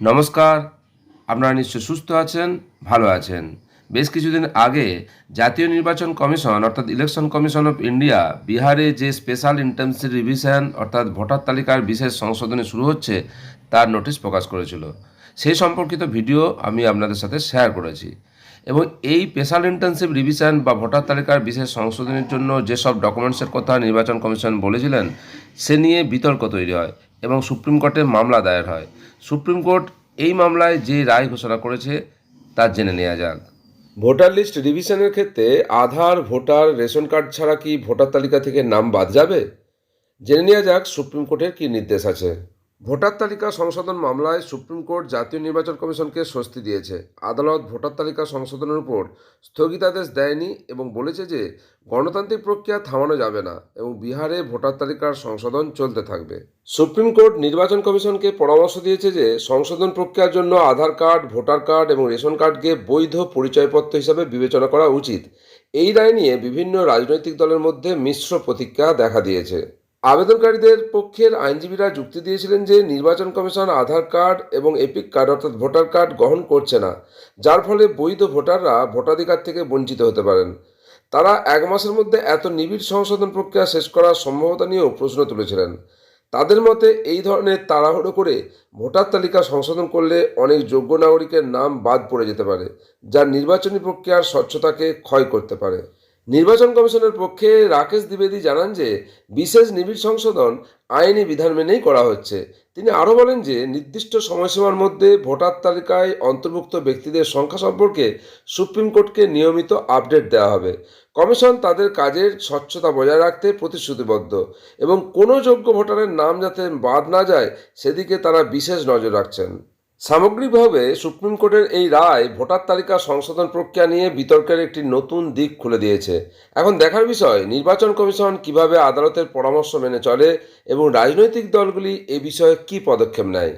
নমস্কার। আপনারা নিশ্চয় সুস্থ আছেন, ভালো আছেন। বেশ কিছুদিন আগে জাতীয় নির্বাচন কমিশন, অর্থাৎ ইলেকশন কমিশন অফ ইন্ডিয়া, বিহারে যে স্পেশাল ইন্টেন্সিভ রিভিশন, অর্থাৎ ভোটার তালিকার বিশেষ সংশোধনী শুরু হচ্ছে, তার নোটিশ প্রকাশ করেছিল। সেই সম্পর্কিত ভিডিও আমি আপনাদের সাথে শেয়ার করেছি। এবং এই স্পেশাল ইন্টার্নশিপ রিভিশন বা ভোটার তালিকার বিশেষ সংশোধনের জন্য যেসব ডকুমেন্টসের কথা নির্বাচন কমিশন বলেছিলেন, সে নিয়ে বিতর্ক তৈরি হয়। এবং সুপ্রিম কোর্টে মামলা দায়ের হয়। সুপ্রিম কোর্ট এই মামলায় যে রায় ঘোষণা করেছে, তা জেনে নেওয়া যাক। ভোটার লিস্ট রিভিশনের ক্ষেত্রে আধার, ভোটার, রেশন কার্ড ছাড়া কি ভোটার তালিকা থেকে নাম বাদ যাবে? জেনে নেওয়া যাক সুপ্রিম কোর্টের কী নির্দেশ আছে। ভোটার তালিকা সংশোধন মামলায় সুপ্রিম কোর্ট জাতীয় নির্বাচন কমিশনকে স্বস্তি দিয়েছে। আদালত ভোটার তালিকা সংশোধনের উপর স্থগিতাদেশ দেয়নি এবং বলেছে যে গণতান্ত্রিক প্রক্রিয়া থামানো যাবে না এবং বিহারে ভোটার তালিকার সংশোধন চলতে থাকবে। সুপ্রিম কোর্ট নির্বাচন কমিশনকে পরামর্শ দিয়েছে যে সংশোধন প্রক্রিয়ার জন্য আধার কার্ড, ভোটার কার্ড এবং রেশন কার্ডকে বৈধ পরিচয়পত্র হিসাবে বিবেচনা করা উচিত। এই রায় নিয়ে বিভিন্ন রাজনৈতিক দলের মধ্যে মিশ্র প্রতিক্রিয়া দেখা দিয়েছে। আবেদনকারীদের পক্ষের আইনজীবীরা যুক্তি দিয়েছিলেন যে নির্বাচন কমিশন আধার কার্ড এবং এপিক কার্ড অর্থাৎ ভোটার কার্ড গ্রহণ করছে না, যার ফলে বৈধ ভোটাররা ভোটাধিকার থেকে বঞ্চিত হতে পারেন। তারা এক মাসের মধ্যে এত নিবিড় সংশোধন প্রক্রিয়া শেষ করার সম্ভাবতা নিয়েও প্রশ্ন তুলেছিলেন। তাদের মতে, এই ধরনের তাড়াহুড়ো করে ভোটার তালিকা সংশোধন করলে অনেক যোগ্য নাগরিকের নাম বাদ পড়ে যেতে পারে, যা নির্বাচনী প্রক্রিয়ার স্বচ্ছতাকে ক্ষয় করতে পারে। নির্বাচন কমিশনের পক্ষে রাকেশ দ্বিবেদী জানান যে, বিশেষ নিবিড় সংশোধন আইনি বিধান মেনেই করা হচ্ছে। তিনি আরও বলেন যে, নির্দিষ্ট সময়সীমার মধ্যে ভোটার তালিকায় অন্তর্ভুক্ত ব্যক্তিদের সংখ্যা সম্পর্কে সুপ্রিম কোর্টকে নিয়মিত আপডেট দেওয়া হবে। কমিশন তাদের কাজের স্বচ্ছতা বজায় রাখতে প্রতিশ্রুতিবদ্ধ এবং কোনো যোগ্য ভোটারের নাম যাতে বাদ না যায়, সেদিকে তারা বিশেষ নজর রাখছেন। সামগ্রিকভাবে সুপ্রিম কোর্টের এই রায় ভোটার তালিকা সংশোধন প্রক্রিয়া নিয়ে বিতর্কের একটি নতুন দিক খুলে দিয়েছে। এখন দেখার বিষয়, নির্বাচন কমিশন কীভাবে আদালতের পরামর্শ মেনে চলে এবং রাজনৈতিক দলগুলি এ বিষয়ে কী পদক্ষেপ নেয়?